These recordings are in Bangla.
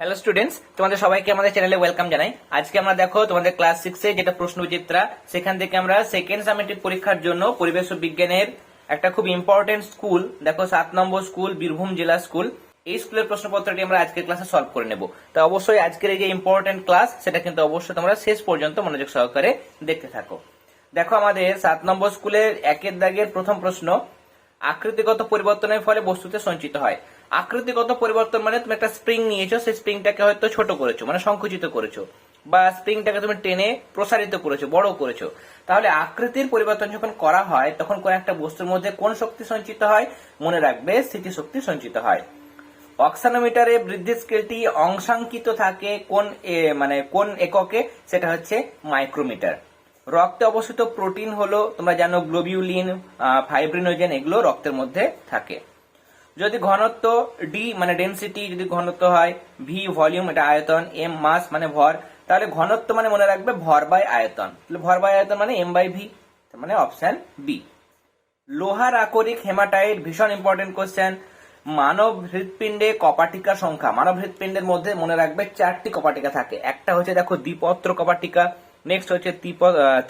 হ্যালো স্টুডেন্টস তোমাদের সবাইকে আমাদের চ্যানেলে ওয়েলকাম জানাই। আজকে আমরা দেখো তোমাদের ক্লাস সিক্সে যেটা প্রশ্ন বিচিত্রা সেখান থেকে আমরা সেকেন্ড সামেটিভ পরীক্ষার জন্য পরিবেশ বিজ্ঞানের একটা খুব ইম্পর্টেন্ট স্কুল দেখো সাত নম্বর স্কুল বীরভূম জেলা স্কুল এই স্কুলের প্রশ্নপত্রটি আমরা আজকের ক্লাসে সলভ করে নেব। তো অবশ্যই আজকের এই যে ইম্পর্টেন্ট ক্লাস সেটা কিন্তু অবশ্যই তোমরা শেষ পর্যন্ত মনোযোগ সহকারে দেখতে থাকো। দেখো আমাদের সাত নম্বর স্কুলের একের দাগের প্রথম প্রশ্ন, আকৃতিগত পরিবর্তনের ফলে বস্তুতে সঞ্চিত হয়। আকৃতিগত পরিবর্তন মানে তুমি একটা স্প্রিং নিয়েছো, সেই স্প্রিংটাকে হয়তো ছোট করেছ মানে সংকুচিত করেছ, বা স্প্রিংটাকে তুমি টেনে প্রসারিত করেছ, বড় করেছ। তাহলে আকৃতির পরিবর্তন যখন করা হয়, তখন কোন একটা বস্তুর মধ্যে কোন শক্তি সঞ্চিত হয়? মনে রাখবে স্থিতিশক্তি সঞ্চিত হয়। অক্সানোমিটারে বৃদ্ধি স্কেলটি অংশাঙ্কিত থাকে কোন মানে কোন এককে, সেটা হচ্ছে মাইক্রোমিটার। রক্তে অবস্থিত প্রোটিন হলো, তোমরা জানো গ্লোবিউলিন ফাইব্রিনোজেন এগুলো রক্তের মধ্যে থাকে। যদি ঘনত্ব ডি মানে ডেনসিটি যদি ঘনত্ব হয় ভি ভলিউম এটা আয়তন এম মাস মানে ভর, তাহলে ঘনত্ব মানে মনে রাখবে ভর বাই আয়তন। তাহলে ভর বাই আয়তন মানে এম বাই ভি মানে অপশন বি লোহার আকরিক হেমাটাইট, ভীষণ ইম্পর্টেন্ট কোশ্চেন মানব হৃৎপিণ্ডে কপাটিকা সংখ্যা। মানব হৃৎপিণ্ডের মধ্যে মনে রাখবে চারটি কপাটিকা থাকে। একটা হচ্ছে দেখো দ্বিপত্র কপাটিকা নেক্সট হচ্ছে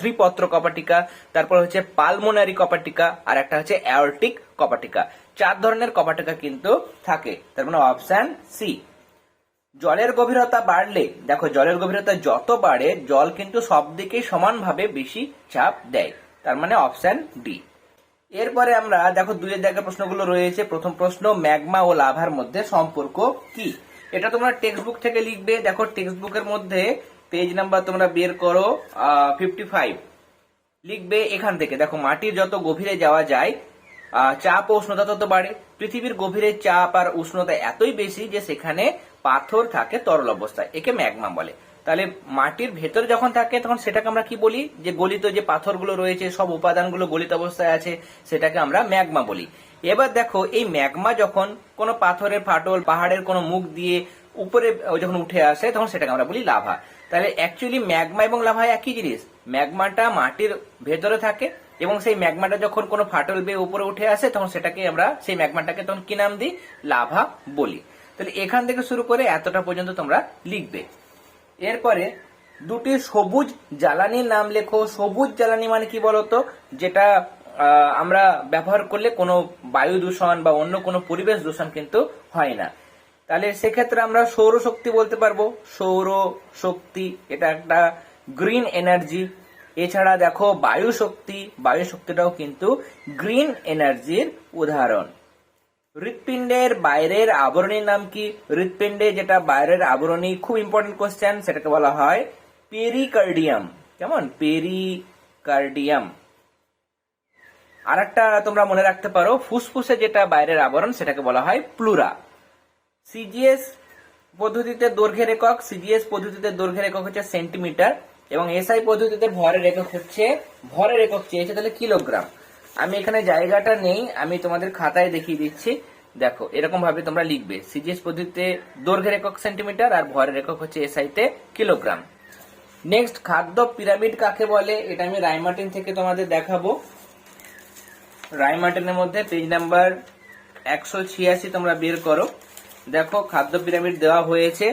ত্রিপত্র কপাটিকা, তারপর হচ্ছে পালমোনারি কপাটিকা, আর একটা হচ্ছে অ্যাওরটিক কপাটিকা। চার ধরনের কপাটিকা কিন্তু থাকে। তার মানে অপশান সি জলের গভীরতা বাড়লে, দেখো জলের গভীরতা যত বাড়ে, জল কিন্তু সব দিকেই সমানভাবে বেশি চাপ দেয়। তার মানে অপশান ডি এরপরে আমরা, দেখো দুইয়ের জায়গায় প্রশ্নগুলো রয়েছে, প্রথম প্রশ্ন, ম্যাগমা ও লাভার মধ্যে সম্পর্ক কি? এটা তোমরা টেক্সট বুক থেকে লিখবে। দেখো টেক্সট বুকের মধ্যে পেজ নাম্বার তোমরা বের করো ফিফটি ফাইভ লিখবে এখান থেকে। দেখো মাটির যত গভীরে যাওয়া যায় চাপ ও উষ্ণতা তত বাড়ে। পৃথিবীর গভীরে চাপ আর উষ্ণতা এতই বেশি যে সেখানে পাথর থাকে তরল অবস্থায়, একে ম্যাগমা বলে। তাহলে মাটির ভেতরে যখন থাকে, তখন সেটাকে আমরা কি বলি? যে গলিত যে পাথরগুলো রয়েছে, সব উপাদানগুলো গলিত অবস্থায় আছে, সেটাকে আমরা ম্যাগমা বলি। এবার দেখো, এই ম্যাগমা যখন কোনো পাথরের ফাটল, পাহাড়ের কোনো মুখ দিয়ে উপরে যখন উঠে আসে, তখন সেটাকে আমরা বলি লাভা। তাহলে অ্যাকচুয়ালি ম্যাগমা এবং লাভা একই জিনিস। ম্যাগমাটা মাটির ভেতরে থাকে এবং সেই ম্যাগমাটা যখন কোনো ফাটল বেয়ে উপরে উঠে আসে, তখন সেটাকে আমরা সেই ম্যাগমাটাকে তখন কি নাম দিই? লাভা বলি। তাহলে এখান থেকে শুরু করে এতটা পর্যন্ত তোমরা লিখবে। এরপরে দুটি সবুজ জ্বালানির নাম লেখো। সবুজ জ্বালানি মানে কি বলতো? যেটা আমরা ব্যবহার করলে কোনো বায়ু দূষণ বা অন্য কোনো পরিবেশ দূষণ কিন্তু হয় না। তাহলে সেক্ষেত্রে আমরা সৌর শক্তি বলতে পারব। সৌর শক্তি এটা একটা গ্রিন এনার্জি এছাড়া দেখো বায়ু শক্তি বায়ু শক্তিটাও কিন্তু গ্রিন এনার্জির উদাহরণ। হৃৎপিণ্ডের বাইরের আবরণীর নাম কি? হৃৎপিণ্ডে যেটা বাইরের আবরণী খুব ইম্পর্টেন্ট কোশ্চেন সেটাকে বলা হয় পেরিকার্ডিয়াম কেমন? পেরিকার্ডিয়াম আর একটা তোমরা মনে রাখতে পারো, ফুসফুসে যেটা বাইরের আবরণ, সেটাকে বলা হয় প্লুরা সিজিএস পদ্ধতিতে দৈর্ঘ্যের একক সিজিএস পদ্ধতিতে দৈর্ঘ্যের একক হচ্ছে সেন্টিমিটার এবং এসআই পদ্ধতিতে ভরের একক হচ্ছে, ভরের একক চেয়েছে তাহলে কিলোগ্রাম। আমি এখানে জায়গাটা নেই, আমি তোমাদের খাতায় দেখিয়ে দিচ্ছি। দেখো এরকম ভাবে তোমরা লিখবে, সিজিএস পদ্ধতিতে দৈর্ঘ্যের একক সেন্টিমিটার আর ভরের একক হচ্ছে এসআই তে কিলোগ্রাম। নেক্সট খাদ্য পিরামিড কাকে বলে? এটা আমি রাইমার্টিন থেকে তোমাদের দেখাবো। রাইমার্টিনের মধ্যে পেজ নাম্বার একশো ছিয়াশি তোমরা বের করো। দেখো, খাদ্য পিরামিড দেওয়া হয়েছে।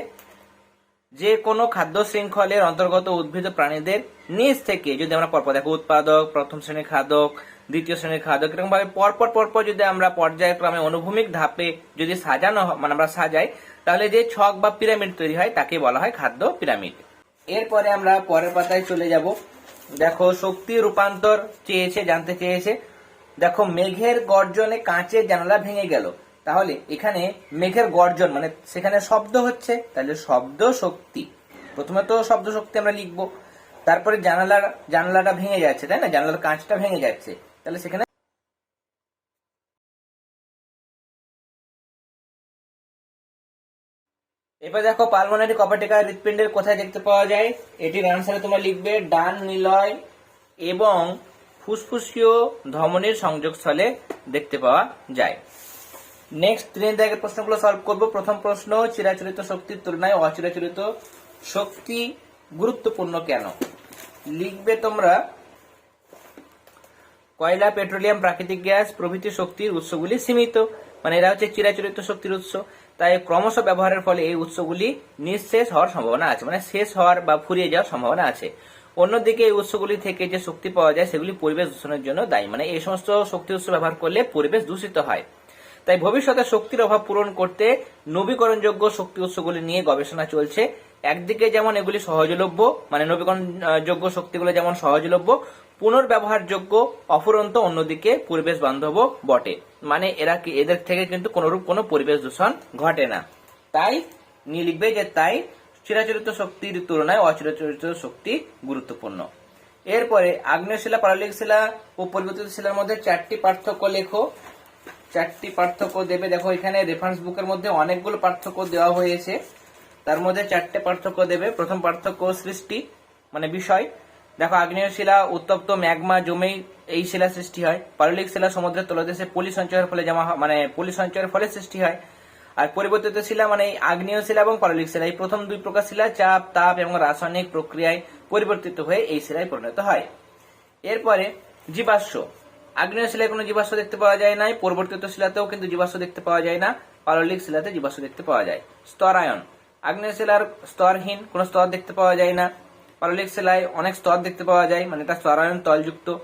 যে কোনো খাদ্য শৃঙ্খলের অন্তর্গত উদ্ভিদ প্রাণীদের নিচ থেকে, যদি আমরা পরপর দেখো উৎপাদক, প্রথম শ্রেণির খাদক, দ্বিতীয় শ্রেণির খাদক এরকম ভাবে পরপর পরপর যদি আমরা পর্যায়ক্রমে অনুভূমিক ধাপে যদি সাজানো মানে আমরা সাজাই, তাহলে যে ছক বা পিরামিড তৈরি হয়, তাকে বলা হয় খাদ্য পিরামিড। এরপরে আমরা পরের পাতায় চলে যাব। দেখো, শক্তি রূপান্তর চেয়েছে, জানতে চেয়েছে। দেখো, মেঘের গর্জনে কাঁচের জানালা ভেঙে গেল। তাহলে এখানে মেঘের গর্জন মানে সেখানে শব্দ হচ্ছে, তাহলে শব্দ শক্তি। প্রথমে তো শব্দ শক্তি আমরা লিখব, তারপরে জানালার, জানালাটা ভেঙে যাচ্ছে, তাই না? জানালার কাঁচটা ভেঙে যাচ্ছে। তাহলে সেখানে এবার দেখো পালমোনারি কপাটিকা হৃৎপিণ্ডের কোথায় দেখতে পাওয়া যায়? এটির আনসারে তোমরা লিখবে, ডান নিলয় এবং ফুসফুসীয় ধমনির সংযোগস্থলে দেখতে পাওয়া যায়। নেক্সট তিনের দাগের প্রশ্নগুলো সলভ করব। প্রথম প্রশ্ন, চিরাচরিত শক্তির তুলনায় অচিরাচরিত শক্তি গুরুত্বপূর্ণ কেন? লিখবে তোমরা, কয়লা, পেট্রোলিয়াম, প্রাকৃতিক গ্যাস প্রভৃতি শক্তির উৎসগুলি সীমিত। মানে এরা হচ্ছে চিরাচরিত শক্তির উৎস। তাই ক্রমশ ব্যবহারের ফলে এই উৎসগুলি নিঃশেষ হওয়ার সম্ভাবনা আছে। মানে শেষ হওয়ার বা ফুরিয়ে যাওয়ার সম্ভাবনা আছে। অন্যদিকে এই উৎসগুলি থেকে যে শক্তি পাওয়া যায়, সেগুলি পরিবেশ দূষণের জন্য দায়ী। মানে এই সমস্ত শক্তি উৎস ব্যবহার করলে পরিবেশ দূষিত হয়। তাই ভবিষ্যতে শক্তির অভাব পূরণ করতে নবীকরণযোগ্য শক্তি উৎসগুলি নিয়ে গবেষণা চলছে। একদিকে যেমন এগুলি সহজলভ্য মানে নবীকরণযোগ্য শক্তিগুলো যেমন সহজলভ্য, পুনর্ব্যবহারযোগ্য, অফুরন্ত অন্যদিকে পরিবেশ বান্ধব বটে। মানে এরা কি এদের থেকে কিন্তু কোনরূপ কোনো পরিবেশ দূষণ ঘটে না। তাই নিয়ে লিখবে যে তাই চিরাচরিত শক্তির তুলনায় অচিরাচরিত শক্তি গুরুত্বপূর্ণ। এরপরে আগ্নেয় শিলা পারলিক শিলা ও পরিবর্তিত শিলার মধ্যে চারটি পার্থক্য লেখো। চারটি পার্থক্য দেবে। দেখো, এখানে রেফারেন্স বুকের মধ্যে অনেকগুলো পার্থক্য দেওয়া হয়েছে। তার মধ্যে চারটে পার্থক্য দেবে। প্রথম পার্থক্য সৃষ্টি মানে বিষয়। দেখো, আগ্নেয় শিলা, উত্তপ্ত ম্যাগমা জমেই এই শিলা সৃষ্টি হয়। পারলিক শিলা সমুদ্রের তলদেশে পলি সঞ্চয়ের ফলে জমা হয় মানে পলি সঞ্চয়ের ফলে সৃষ্টি হয়। আর পরিবর্তিত শিলা মানে আগ্নেয় শিলা এবং পারলিক শিলা, এই প্রথম দুই প্রকার শিলা, চাপ, তাপ এবং রাসায়নিক প্রক্রিয়ায় পরিবর্তিত হয়ে এই শিলায় পরিণত হয়। এরপরে জীবাশ্ম। আগ্নেয় শিলায় কোনো জীবাশ্ম দেখতে পাওয়া যায় নাই, পরিবর্তিত শিলাতেও কিন্তু জীবাশ্ম দেখতে পাওয়া যায় না, পাললিক শিলাতে জীবাশ্ম দেখতে পাওয়া যায়। স্তরায়ন, আগ্নেয় শিলার স্তরহীন, কোনো স্তর দেখতে পাওয়া যায় না, পাললিক শিলায় অনেক স্তর দেখতে পাওয়া যায় মানে এটা স্তরায়ন তলযুক্ত।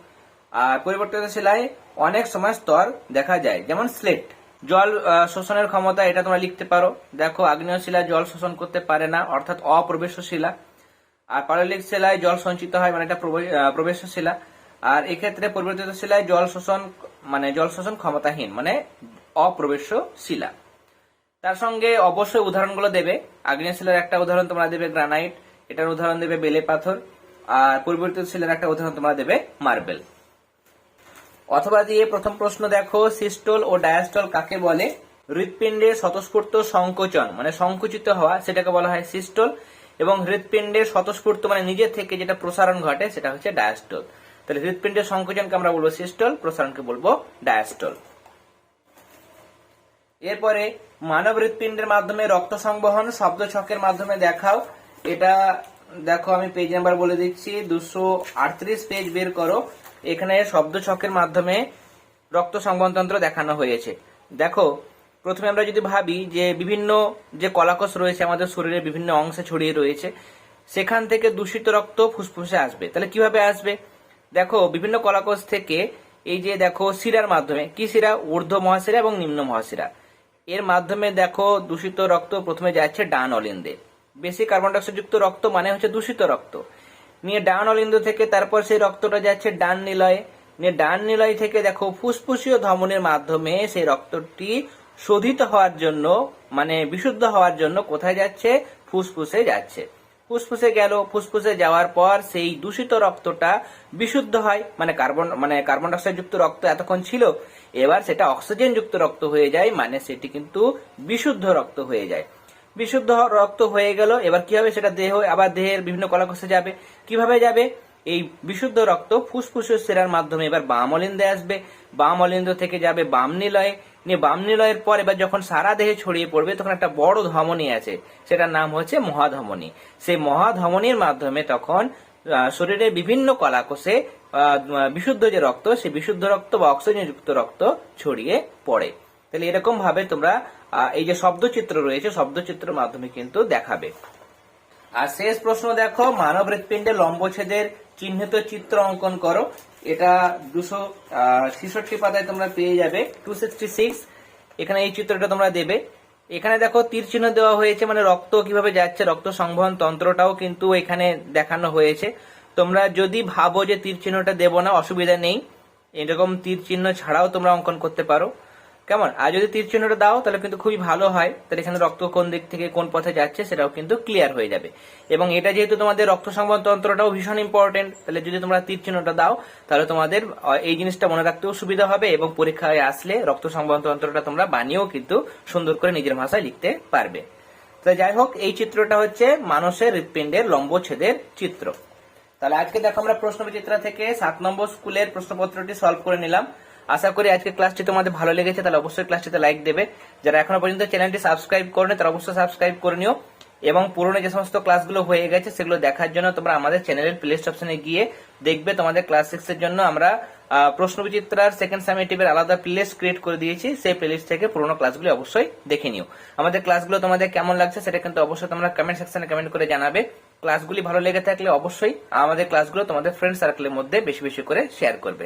আর পরিবর্তিত শিলায় অনেক সময় স্তর দেখা যায়, যেমন স্লেট। জল শোষণের ক্ষমতা এটা তোমরা লিখতে পারো। দেখো, আগ্নেয় শিলা জল শোষণ করতে পারে না, অর্থাৎ অপ্রবেশ শিলা। আর পারলিক শিলায় জল সঞ্চিত হয় মানে এটা প্রবে- প্রবেশ শিলা। আর এক্ষেত্রে পরিবর্তিত শিলায় জল শোষণ মানে জল শোষণ ক্ষমতাহীন মানে অপ্রবেশ শিলা তার সঙ্গে অবশ্যই উদাহরণগুলো দেবে। আগ্নেয় শিলার একটা উদাহরণ তোমরা দেবে গ্রানাইট, এটার উদাহরণ দেবে বেলে পাথর, আর পরিবর্তিত শিলার একটা উদাহরণ তোমরা দেবে মার্বেল। অথবা দিয়ে প্রথম প্রশ্ন দেখো, সিস্টল ও ডায়াস্টল কাকে বলে? হৃৎপিণ্ডের স্বতঃস্ফূর্ত সংকোচন মানে সংকুচিত হওয়া, সেটাকে বলা হয় সিস্টল, এবং হৃৎপিণ্ডের স্বতঃস্ফূর্ত মানে নিজের থেকে যেটা প্রসারণ ঘটে, সেটা হচ্ছে ডায়াস্টল। তাহলে হৃৎপিণ্ডের সংকোচনকে আমরা বলব সিস্টল, প্রসারণকে বলব ডায়াস্টল। এরপরে মানব হৃৎপিণ্ডের মাধ্যমে রক্ত সংবহন, শব্দ ছকের মাধ্যমে দেখাও। এটা দেখো, আমি পেজ নাম্বার বলে দিচ্ছি, দুশো আটত্রিশ পেজ বের করো। এখানে শব্দ ছকের মাধ্যমে রক্ত সংবহনতন্ত্র দেখানো হয়েছে। দেখো, প্রথমে আমরা যদি ভাবি যে বিভিন্ন যে কলাকোষ রয়েছে, আমাদের শরীরের বিভিন্ন অংশে ছড়িয়ে রয়েছে, সেখান থেকে দূষিত রক্ত ফুসফুসে আসবে। তাহলে কীভাবে আসবে? দেখো, বিভিন্ন কলাকোষ থেকে এই যে দেখো, শিরার মাধ্যমে, কি শিরা? ঊর্ধ্ব মহাশিরা এবং নিম্ন মহাশিরা। এর মাধ্যমে দেখো, দূষিত রক্ত প্রথমে যাচ্ছে ডান অলিন্দে বেশি কার্বন ডাইঅক্সাইড যুক্ত রক্ত মানে হচ্ছে দূষিত রক্ত। নিয়ে ডান অলিন্দ থেকে তারপর সেই রক্তটা যাচ্ছে ডান নিলয়ে। নিয়ে ডান নিলয় থেকে দেখো, ফুসফুসীয় ধমনের মাধ্যমে সেই রক্তটি শোধিত হওয়ার জন্য মানে বিশুদ্ধ হওয়ার জন্য কোথায় যাচ্ছে? ফুসফুসে যাচ্ছে। ফুসফুসে গেল। ফুসফুসে যাওয়ার পর সেই দূষিত রক্তটা বিশুদ্ধ হয় মানে কার্বন মানে কার্বন ডাইঅক্সাইড যুক্ত রক্ত এতক্ষণ ছিল। এবার সেটা অক্সিজেন যুক্ত রক্ত হয়ে যায় মানে সেটি কিন্তু বিশুদ্ধ রক্ত হয়ে যায়। বিশুদ্ধ রক্ত হয়ে গেল, এবার কি হবে? সেটা দেহ, আবার দেহের বিভিন্ন কলাকোষে যাবে। কীভাবে যাবে? এই বিশুদ্ধ রক্ত ফুসফুসের সেরার মাধ্যমে এবার বাম অলিন্দে আসবে। বাম অলিন্দ থেকে যাবে বাম নিলয়ে। নিয়ে বাম নিলয়ের পর এবার যখন সারা দেহে ছড়িয়ে পড়বে, তখন একটা বড় ধমনী আছে। সেটার নাম হচ্ছে মহাধমনী। সেই মহাধমনীর মাধ্যমে তখন শরীরের বিভিন্ন কলাকোষে বিশুদ্ধ যে রক্ত, সেই বিশুদ্ধ রক্ত বা অক্সিজেন যুক্ত রক্ত ছড়িয়ে পড়ে। তাহলে এরকম ভাবে তোমরা এই যে শব্দচিত্র রয়েছে, শব্দচিত্রের মাধ্যমে কিন্তু দেখাবে। আর শেষ প্রশ্ন দেখো মানব হৃৎপিণ্ডে লম্বছেদের চিহ্নিত চিত্র অঙ্কন করো। এটা দুশো ছেষট্টি পাতায় তোমরা পেয়ে যাবে টু সিক্সটি সিক্স এখানে এই চিত্রটা তোমরা দেবে। এখানে দেখো, তীর চিহ্ন দেওয়া হয়েছে মানে রক্ত কীভাবে যাচ্ছে, রক্ত সংবহন তন্ত্রটাও কিন্তু এখানে দেখানো হয়েছে। তোমরা যদি ভাবো যে তীর চিহ্নটা দেবো না, অসুবিধা নেই। এরকম তীর চিহ্ন ছাড়াও তোমরা অঙ্কন করতে পারো। কেমন? আর যদি তীর চিহ্নটা দাও, তাহলে কিন্তু খুবই ভালো হয়। তাহলে এখানে রক্ত কোন দিক থেকে কোন পথে যাচ্ছে, সেটাও কিন্তু ক্লিয়ার হয়ে যাবে। এবং এটা যেহেতু তোমাদের রক্ত সংবহন তন্ত্রটাও ভীষণ ইম্পর্টেন্ট তাহলে যদি তোমরা তীর চিহ্নটা দাও, তাহলে তোমাদের এই জিনিসটা মনে রাখতেও সুবিধা হবে এবং পরীক্ষায় আসলে রক্ত সংবহন তন্ত্রটা তোমরা বানিয়েও কিন্তু সুন্দর করে নিজের ভাষায় লিখতে পারবে। তো যাই হোক, এই চিত্রটা হচ্ছে মানুষের হৃৎপিণ্ডের লম্বচ্ছেদের চিত্র। তাহলে আজকে দেখো আমরা প্রশ্ন বিচিত্রা থেকে সাত নম্বর স্কুলের প্রশ্নপত্রটি সলভ করে নিলাম। আশা করি আজকে ক্লাসটি তোমাদের ভালো লেগেছে, তাহলে অবশ্যই ক্লাসটিতে লাইক দেবে। যারা এখনও পর্যন্ত চ্যানেলটি সাবস্ক্রাইব করেনি, তারা অবশ্যই সাবস্ক্রাইব করে নিও। এবং পুরনো যে সমস্ত ক্লাসগুলো হয়ে গেছে, সেগুলো দেখার জন্য তোমরা আমাদের চ্যানেলের প্লেলিস্ট অপশনে গিয়ে দেখবে। তোমাদের ক্লাস সিক্স এর জন্য আমরা প্রশ্ন বিচিত্রার সেকেন্ড সামেটিভের আলাদা প্লেলিস্ট ক্রিয়েট করে দিয়েছি। সেই প্লেলিস্ট থেকে পুরোনো ক্লাসগুলি অবশ্যই দেখে নিও। আমাদের ক্লাসগুলো তোমাদের কেমন লাগছে, সেটা কিন্তু অবশ্যই তোমরা কমেন্ট সেকশনে কমেন্ট করে জানাবে। ক্লাসগুলি ভালো লেগে থাকলে অবশ্যই আমাদের ক্লাসগুলো তোমাদের ফ্রেন্ড সার্কেলের মধ্যে বেশি বেশি করে শেয়ার করবে।